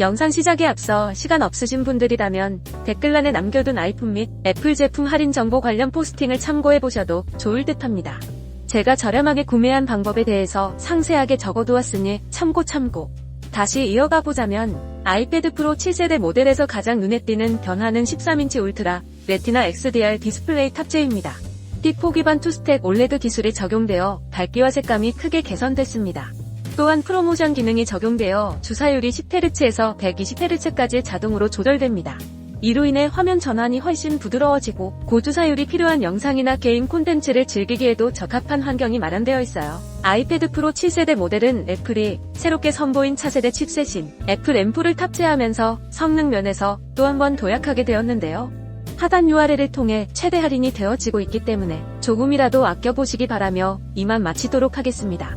영상 시작에 앞서 시간 없으신 분들이라면 댓글란에 남겨둔 아이폰 및 애플 제품 할인 정보 관련 포스팅을 참고해보셔도 좋을 듯 합니다. 제가 저렴하게 구매한 방법에 대해서 상세하게 적어두었으니 참고 참고. 다시 이어가 보자면 아이패드 프로 7세대 모델에서 가장 눈에 띄는 변화는 13인치 울트라 레티나 XDR 디스플레이 탑재입니다. T4 기반 투스택 올레드 기술이 적용되어 밝기와 색감이 크게 개선됐습니다. 또한 프로모션 기능이 적용되어 주사율이 10Hz에서 120Hz까지 자동으로 조절됩니다. 이로 인해 화면 전환이 훨씬 부드러워지고 고주사율이 필요한 영상이나 게임 콘텐츠를 즐기기에도 적합한 환경이 마련되어 있어요. 아이패드 프로 7세대 모델은 애플이 새롭게 선보인 차세대 칩셋인 애플 M4를 탑재하면서 성능 면에서 또 한 번 도약하게 되었는데요. 하단 URL을 통해 최대 할인이 되어지고 있기 때문에 조금이라도 아껴보시기 바라며 이만 마치도록 하겠습니다.